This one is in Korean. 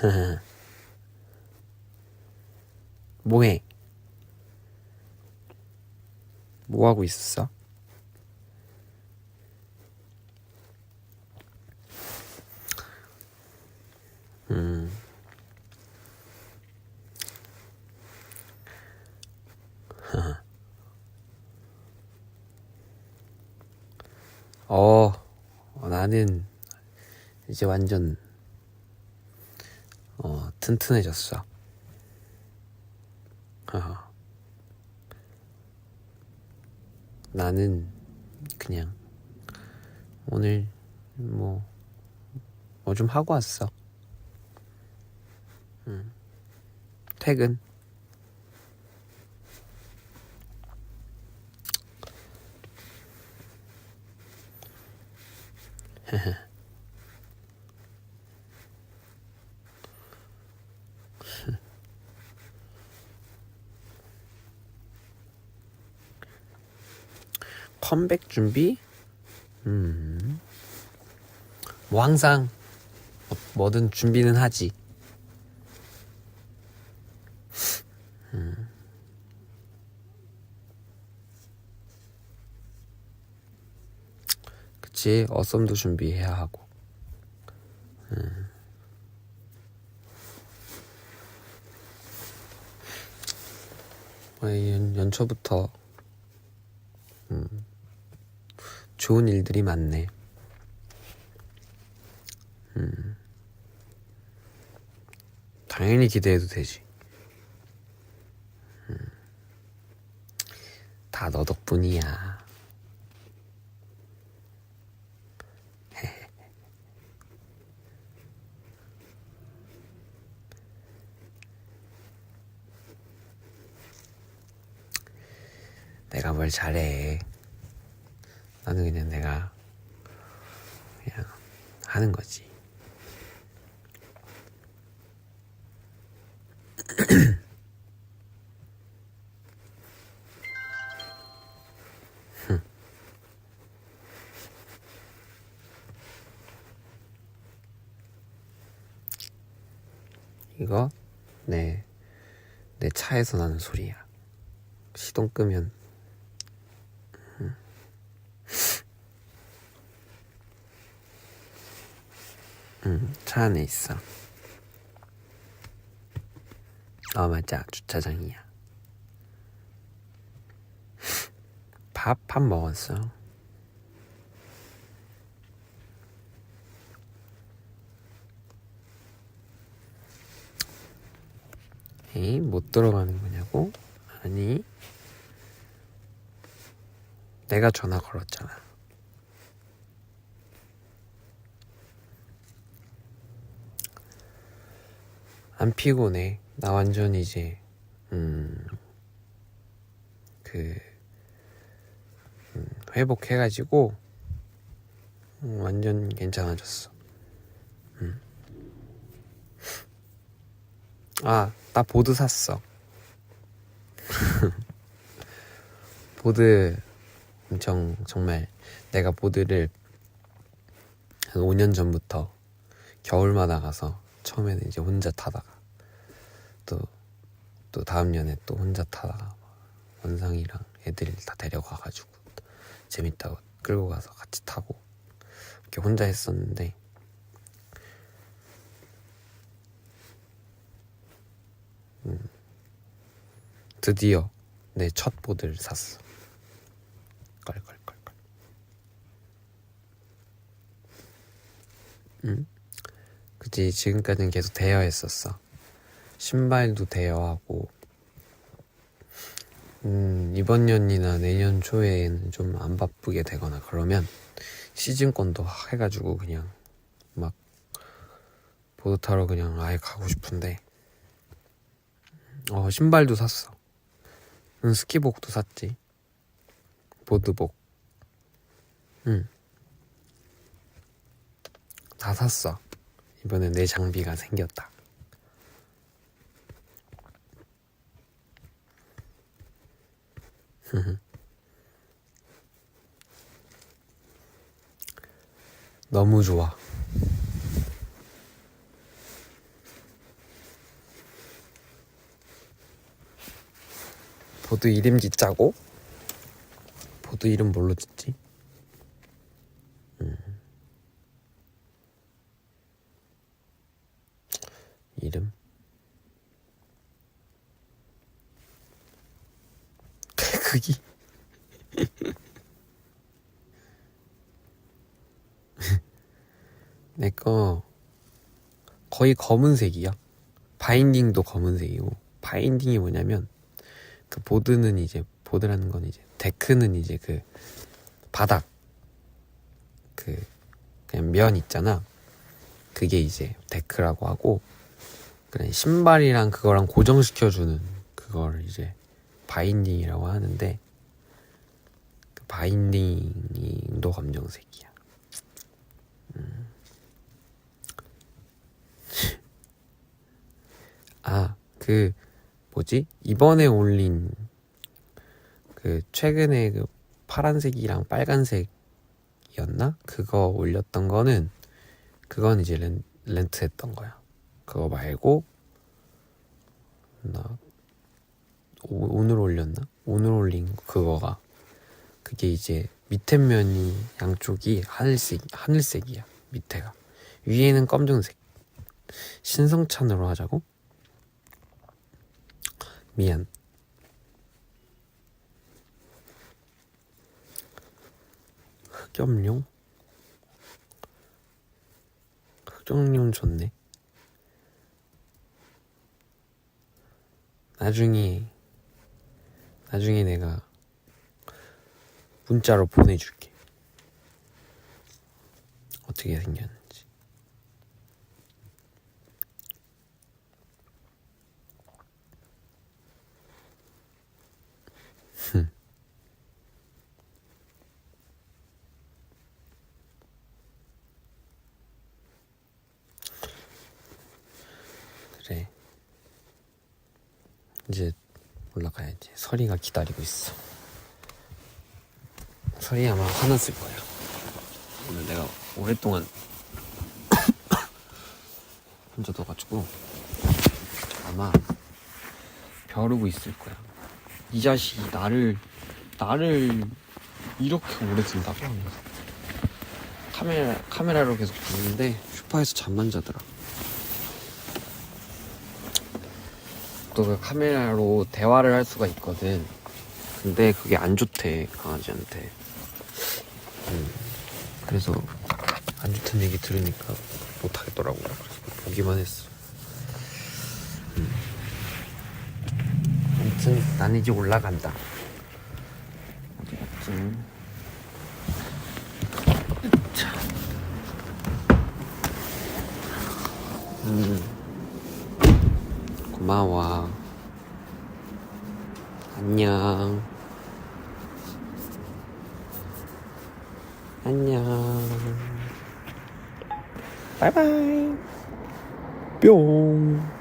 뭐해? 뭐 하고 있었어? 음. 어, 나는 이제 완전 어, 튼튼해졌어. 어. 나는 그냥 오늘 뭐 뭐 좀 하고 왔어. 응. 퇴근. 컴백 준비? 음. 뭐 항상 뭐- 뭐든 준비는 하지. 음. 그치, 어썸도 준비해야 하고. 음. 어, 연, 연초부터 음. 좋은 일들이 많네. 음. 당연히 기대해도 되지. 음. 다너 덕분이야. 내가 뭘 잘해. 나는 그냥 내가 그냥 하는 거지. 이거 내, 내 차에서 나는 소리야. 시동 끄면 응, 차 안에 있어. 어, 맞아. 주차장이야. 밥, 밥 먹었어. 에이, 못 들어가는 거냐고? 아니. 내가 전화 걸었잖아. 안 피곤해. 나 완전 이제, 음, 그, 음, 회복해가지고, 음, 완전 괜찮아졌어. 음. 아, 나 보드 샀어. 보드 엄청, 정말, 내가 보드를 한 5년 전부터 겨울마다 가서 처음에는 이제 혼자 타다가 또, 또 다음 년에 또 혼자 타다가 원상이랑 애들 다 데려가가지고 재밌다고 끌고 가서 같이 타고 이렇게 혼자 했었는데 음, 드디어 내 첫 보드를 샀어. 껄껄껄껄. 응? 그치 지금까지는 계속 대여했었어. 신발도 대여하고 음, 이번 년이나 내년 초에는 좀 안 바쁘게 되거나 그러면 시즌권도 해가지고 그냥 막 보드 타러 그냥 아예 가고 싶은데 어 신발도 샀어. 응, 스키복도 샀지. 보드복. 응. 다 샀어. 이번에 내 장비가 생겼다. 너무 좋아. 보드 이름 짓자고? 보드 이름 뭘로 짓지? 크기? 내 거 거의 검은색이야. 바인딩도 검은색이고 바인딩이 뭐냐면 그 보드는 이제 보드라는 건 이제 데크는 이제 그 바닥 그 그냥 면 있잖아. 그게 이제 데크라고 하고 그냥 신발이랑 그거랑 고정시켜주는 그걸 이제 바인딩이라고 하는데 그 바인딩도 검정색이야. 음. 아, 그 뭐지? 이번에 올린 그 최근에 그 파란색이랑 빨간색이었나? 그거 올렸던 거는 그건 이제 렌, 렌트 했던 거야. 그거 말고 나 오, 오늘 올렸나? 오늘 올린 그거가 그게 이제 밑에 면이 양쪽이 하늘색 하늘색이야. 밑에가 위에는 검정색. 신성찬으로 하자고? 미안. 흑염룡? 흑염룡 좋네. 나중에, 나중에 내가 문자로 보내줄게. 어떻게 생겼는지. 그래. 이제 올라가야지. 설이가 기다리고 있어. 설이 아마 화났을 거야. 오늘 내가 오랫동안 혼자 둬가지고 아마 벼르고 있을 거야. 이 자식이 나를 나를 이렇게 오래 둔다고 카메라 카메라로 계속 보는데 소파에서 잠만 자더라. 또 그 카메라로 대화를 할 수가 있거든. 근데 그게 안 좋대 강아지한테. 음, 그래서 안 좋다는 얘기 들으니까 못 하겠더라고. 그래서 보기만 했어. 음. 아무튼 난 이제 올라간다. 갔지? 자. 음. 고마워. 안녕. 안녕. 바이바이. 뿅.